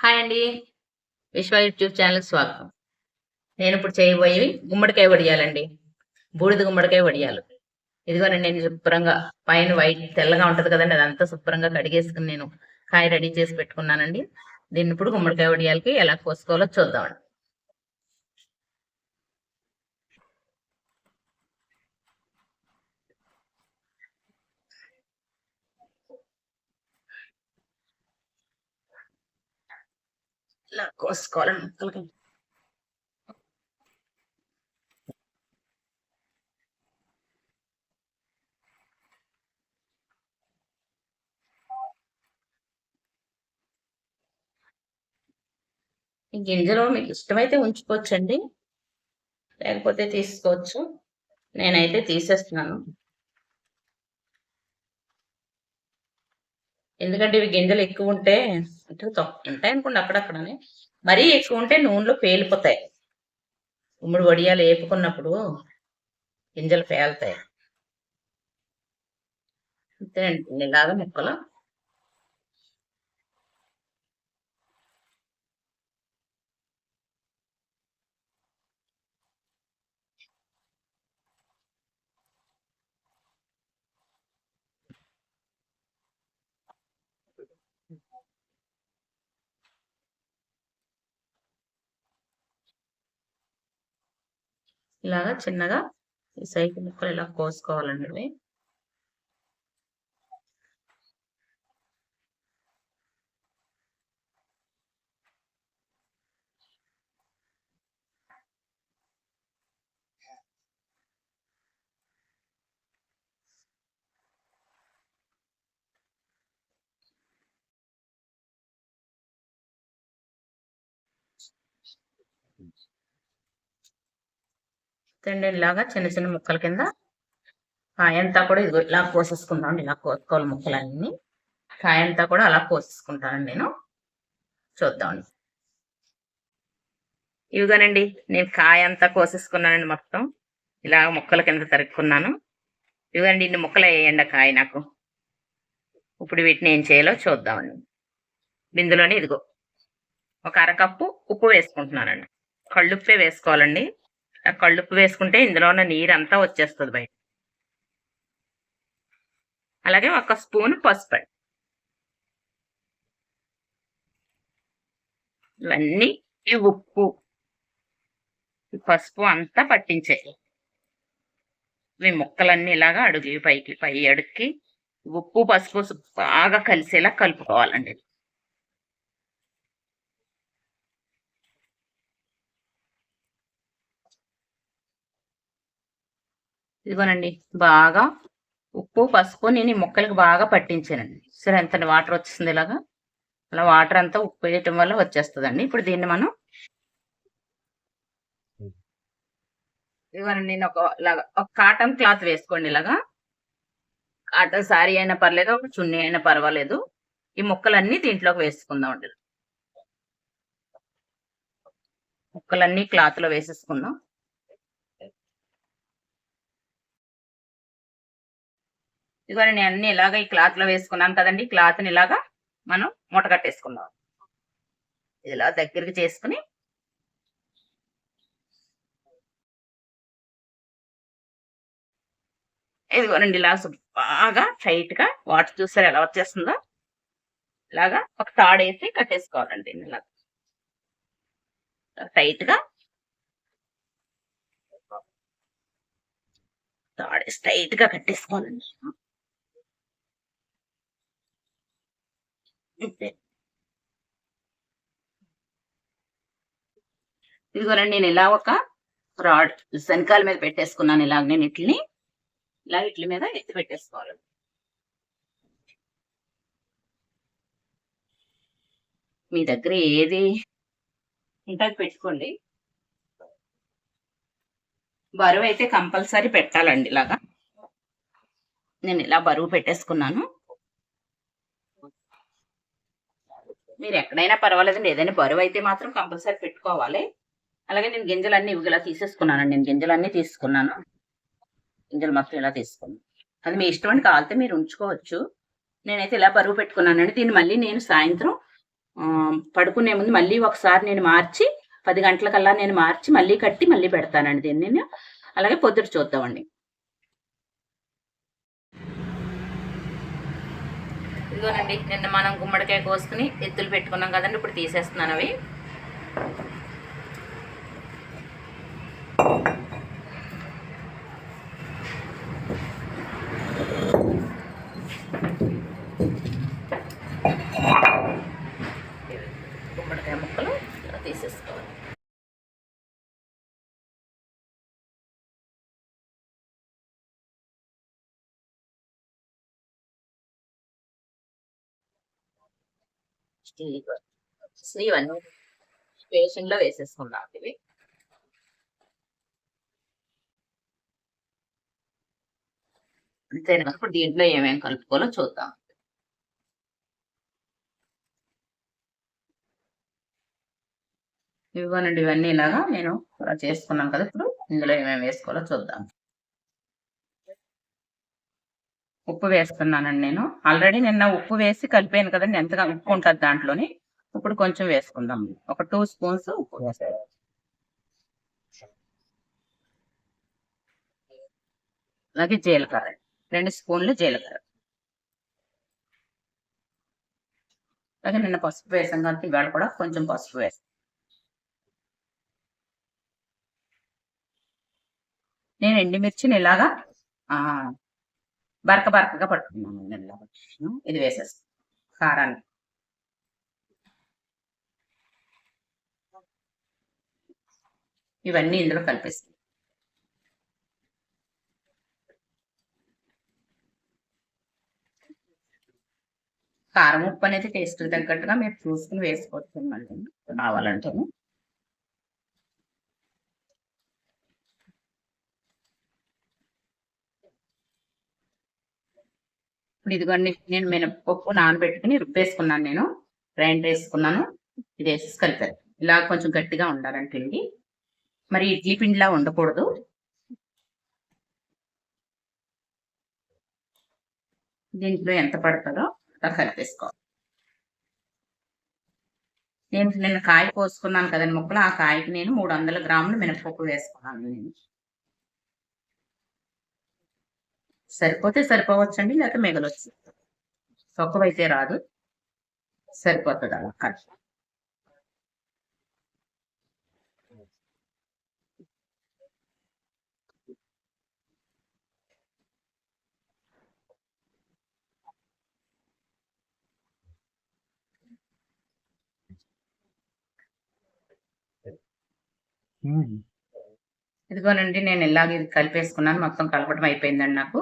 Hi అండి. విశ్వ YouTube ఛానల్కి స్వాగతం. నేను ఇప్పుడు చేయబోయేవి గుమ్మడికాయ వడియాలండి. బూడిద గుమ్మడికాయ వడియాలు. ఇదిగోనండి నేను శుభ్రంగా పైన వైట్ తెల్లగా ఉంటది కదండి అదంతా శుభ్రంగా కడిగేసుకుని నేను కాయ రెడీ చేసి పెట్టుకున్నానండి. దీన్ని ఇప్పుడు గుమ్మడికాయ వడియాలకి ఎలా కోసుకోవాలో చూద్దామండి. ఇట్లా కోసుకోవాలని ముక్కలకి ఈ గింజలు మీకు ఇష్టమైతే ఉంచుకోవచ్చండి. లేకపోతే తీసుకోవచ్చు. నేనైతే తీసేస్తున్నాను. ఎందుకంటే ఇవి గింజలు ఎక్కువ ఉంటే అంటే ఉంటాయి అనుకోండి అక్కడక్కడనే. మరీ ఎక్కువ ఉంటే నూనెలో పేలిపోతాయి. ఉమ్మడి వడియాలు వేపుకున్నప్పుడు గింజలు పేలుతాయి. అంతేనండి. ఇలాగ ముక్కలు. ఇలాగా చిన్నగా ఈ సైకిల్ ముక్కలు ఇలా కోసుకోవాలండి. లాగా చిన్న చిన్న ముక్కల కింద కాయంతా కూడా ఇదిగో ఇలా కోసేసుకుందాం ఇలా కోసుకోవాలి ముక్కలన్నీ. కాయంతా కూడా అలా కోసేసుకుంటాను నేను. చూద్దామండి. ఇవిగానండి నేను కాయ అంతా కోసేసుకున్నానండి మొత్తం. ఇలా ముక్కల కింద తరుక్కున్నాను. ఇవిగండి ఇన్ని ముక్కలు వేయండి కాయ నాకు. ఇప్పుడు వీటిని ఏం చేయాలో చూద్దామండి. బిందులోనే ఇదిగో ఒక అరకప్పు ఉప్పు వేసుకుంటున్నానండి. కళ్ళుప్పే వేసుకోవాలండి. కళ్ళుప్పు వేసుకుంటే ఇందులో ఉన్న నీరు అంతా వచ్చేస్తుంది బయట. అలాగే ఒక స్పూన్ పసుపు. ఇవన్నీ ఈ ఉప్పు పసుపు అంతా పట్టించేయాలి. ఇవి ముక్కలన్నీ ఇలాగా అడుగు పైకి పై అడుక్కి ఉప్పు పసుపు బాగా కలిసేలా కలుపుకోవాలండి. ఇదిగోనండి బాగా ఉప్పు పసుపు నేను ఈ ముక్కలకి బాగా పట్టించానండి. సరే ఎంత వాటర్ వచ్చేసింది ఇలాగా? అలా వాటర్ అంతా ఉప్పు వేయటం వల్ల వచ్చేస్తుందండి. ఇప్పుడు దీన్ని మనం ఇదిగోనండి నేను ఒక ఇలాగా ఒక కాటన్ క్లాత్ వేసుకోండి ఇలాగా. కాటన్ శారీ అయినా పర్లేదు ఒక చున్నీ అయినా పర్వాలేదు. ఈ ముక్కలన్నీ దీంట్లోకి వేసుకుందాం అండి ముక్కలన్నీ క్లాత్లో వేసేసుకుందాం. ఇదిగోని నేను అన్ని ఇలాగ ఈ క్లాత్లో వేసుకున్నాను కదండి. క్లాత్ని క్లాత్ని ఇలాగా మనం మూట కట్టేసుకుందాం. ఇలా దగ్గరికి చేసుకుని ఇదిగోనండి ఇలా బాగా టైట్గా వాటర్ చూసారు ఎలా వచ్చేస్తుందో ఇలాగా ఒక తాడేసి కట్టేసుకోవాలండి ఇలా. టైట్గా తాడేసి టైట్గా కట్టేసుకోవాలండి. ఇదిగోనండి నేను ఇలా ఒక రాడ్ శనకాల మీద పెట్టేసుకున్నాను ఇలాగ నేను ఇట్లని. ఇలా ఇట్ల మీద ఎత్తి పెట్టేసుకోవాలి. మీ దగ్గర ఏది ఉంటుంది పెట్టుకోండి. బరువు అయితే కంపల్సరీ పెట్టాలండి ఇలాగా. నేను ఇలా బరువు పెట్టేసుకున్నాను. మీరు ఎక్కడైనా పర్వాలేదండి. ఏదైనా బరువు అయితే మాత్రం కంపల్సరీ పెట్టుకోవాలి. అలాగే నేను గింజలన్నీ ఇవిలా తీసేసుకున్నానండి. నేను గింజలన్నీ తీసుకున్నాను. గింజలు మొత్తం ఇలా తీసుకున్నాను. అది మీ ఇష్టం అని కాలితే మీరు ఉంచుకోవచ్చు. నేనైతే ఇలా బరువు పెట్టుకున్నానండి. దీన్ని మళ్ళీ నేను సాయంత్రం పడుకునే ముందు మళ్ళీ ఒకసారి నేను మార్చి పది గంటలకల్లా నేను మార్చి మళ్ళీ కట్టి మళ్ళీ పెడతానండి దీన్ని నేను. అలాగే పొద్దుట చూద్దామండి. ఇదిగోనండి నిన్న మనం గుమ్మడికాయ కోసుకుని ఎత్తులు పెట్టుకున్నాం కదండి ఇప్పుడు తీసేస్తున్నాను అవి గుమ్మడికాయ ముక్కలు ఇలా తీసేసుకోవాలి స్టీల్ స్లీవ్ అన్ని వేసేసుకుందాం ఇవి అంతేనా? ఇప్పుడు దీంట్లో ఏమేమి కలుపుకోవాలో చూద్దాం. ఇవ్వనండి ఇవన్నీ ఇలాగా నేను ఇలా చేసుకున్నాను కదా ఇప్పుడు. ఇందులో ఏమేమి వేసుకోవాలో చూద్దాం. ఉప్పు వేస్తున్నానండి నేను. ఆల్రెడీ నిన్న ఉప్పు వేసి కలిపాను కదండి ఎంతగా ఉప్పు ఉంటుంది దాంట్లోని. ఇప్పుడు కొంచెం వేసుకుందాం. ఒక టూ స్పూన్స్ ఉప్పు వేసాను అలాగే జీలకర్ర రెండు స్పూన్లు జీలకర్ర. అలాగే నిన్న పసుపు వేసాం కాబట్టి ఇవాళ కూడా కొంచెం పసుపు వేస్తాను. నేను ఎండుమిర్చిని ఇలాగా బరక బరకగా పట్టుకున్నాను నేను ఇలాగా. ఇది వేసేస్తాను కారాన్ని ఇవన్నీ ఇందులో కలిపేస్తాను కారం ఉప్పు అనేది టేస్ట్ తగ్గట్టుగా మీరు చూసుకుని వేసుకోవచ్చు మళ్ళీ. కావాలంటే ఇప్పుడు ఇదిగోండి నేను మినపప్పు నానబెట్టుకుని రుబ్బేసుకున్నాను నేను. గ్రైండ్ వేసుకున్నాను. ఇది వేసేసి కలిపారు ఇలా కొంచెం గట్టిగా ఉండాలంటే పిండి మరి ఇడ్లీ పిండిలా ఉండకూడదు. దీంట్లో ఎంత పడుతుందో అలా కలిపేసుకోవాలి. నేను నిన్న కాయ కోసుకున్నాను కదండి ముక్కలు. ఆ కాయకి నేను మూడు వందల గ్రాములు మినపప్పు వేసుకున్నాను నేను. సరిపోతే సరిపోవచ్చండి లేకపోతే మిగలొచ్చు. తక్కువైతే రాదు. సరిపోతుంది అలా. కలిపి ఇదిగోనండి నేను ఇలాగ ఇది కలిపేసుకున్నాను మొత్తం కలపడం అయిపోయిందండి నాకు.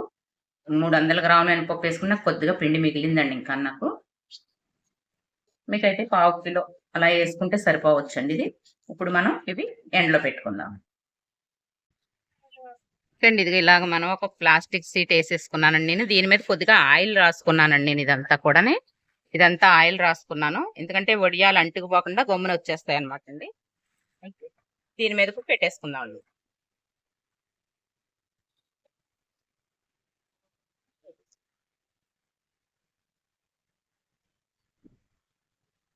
మూడు వందల గ్రాములు ఎనపప్పు వేసుకున్న కొద్దిగా పిండి మిగిలిందండి ఇంకా నాకు. మీకైతే పావు కిలో అలా వేసుకుంటే సరిపోవచ్చండి ఇది. ఇప్పుడు మనం ఇవి ఎండలో పెట్టుకుందాం. అండి ఇది ఇలాగ మనం ఒక ప్లాస్టిక్ సీట్ వేసేసుకున్నానండి నేను. దీని మీద కొద్దిగా ఆయిల్ రాసుకున్నానండి నేను ఇదంతా కూడా ఇదంతా ఆయిల్ రాసుకున్నాను. ఎందుకంటే వడియాలు అంటుకుపోకుండా గమ్మున వచ్చేస్తాయి అనమాట అండి దీని మీద కూడా పెట్టేసుకుందాం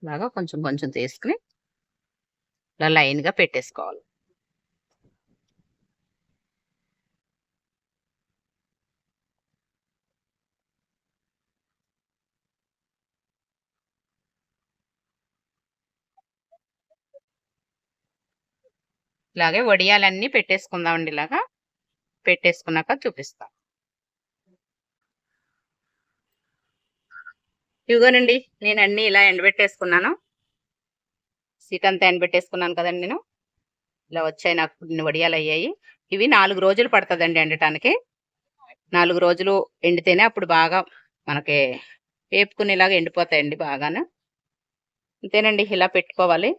ఇలాగా కొంచెం కొంచెం తీసుకుని ఇలా లైన్గా పెట్టేసుకోవాలి. ఇలాగే వడియాలన్నీ పెట్టేసుకుందామండి ఇలాగా. పెట్టేసుకున్నాక చూపిస్తాం. ఇదిగోనండి నేను అన్ని ఇలా ఎండబెట్టేసుకున్నాను. సీట్ అంతా ఎండబెట్టేసుకున్నాను కదండి నేను. ఇలా వచ్చాయి నాకు కొన్ని వడియాలు అయ్యాయి. ఇవి నాలుగు రోజులు పడుతుందండి ఎండటానికి. నాలుగు రోజులు ఎండితేనే అప్పుడు బాగా మనకి వేపుకునేలాగా ఎండిపోతాయండి బాగాను. అంతేనండి ఇలా పెట్టుకోవాలి.